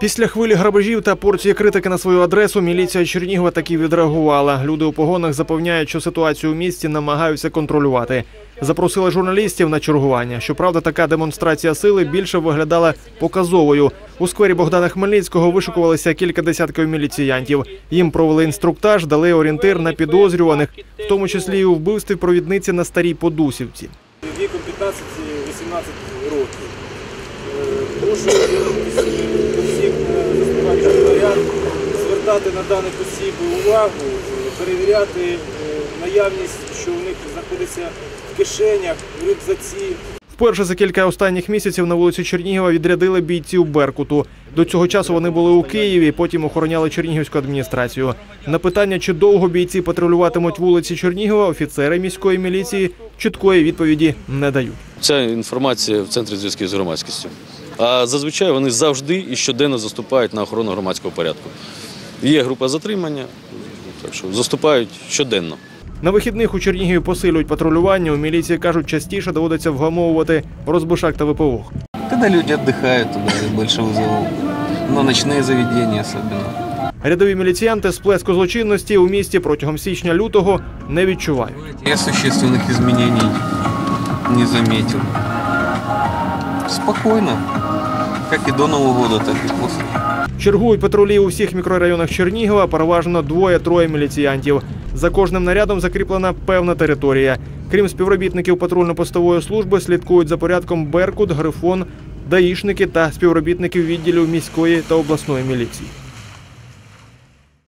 Після хвилі грабежів та порції критики на свою адресу міліція Чернігова таки відреагувала. Люди у погонах запевняють, що ситуацію у місті намагаються контролювати. Запросили журналістів на чергування. Щоправда, така демонстрація сили більше виглядала показовою. У сквері Богдана Хмельницького вишукувалися кілька десятків міліціянтів. Їм провели інструктаж, дали орієнтир на підозрюваних, в тому числі і у вбивстві провідниці на старій Подусівці. віком 15-18 років. Звертати на даних осіб увагу, перевіряти е, наявність, що в них знаходиться в кишенях, в рюкзаці. Вперше за кілька останніх місяців на вулиці Чернігова відрядили бійців Беркуту. До цього часу вони були у Києві, потім охороняли Чернігівську адміністрацію. На питання, чи довго бійці патрулюватимуть вулиці Чернігова, офіцери міської міліції чіткої відповіді не дають. Ця інформація в центрі зв'язків з громадськістю. А зазвичай вони завжди і щоденно заступають на охорону громадського порядку. Є група затримання, так що заступають щоденно. На вихідних у Чернігові посилюють патрулювання. У міліції кажуть, частіше доводиться вгамовувати розбишак та випивох. Когда люди отдыхают, туда больше вызовов. Но ночные заведения особенно. Рядові міліціянти сплеску злочинності у місті протягом січня-лютого не відчувають. Я существенных изменений не заметил. Спокойно. Как и до Нового года, так и после. Чергують патрулі у всіх мікрорайонах Чернігова, переважно двоє-троє міліціянтів. За кожним нарядом закріплена певна територія. Крім співробітників патрульно-постової служби, слідкують за порядком Беркут, Грифон, даїшники та співробітників відділів міської та обласної міліції.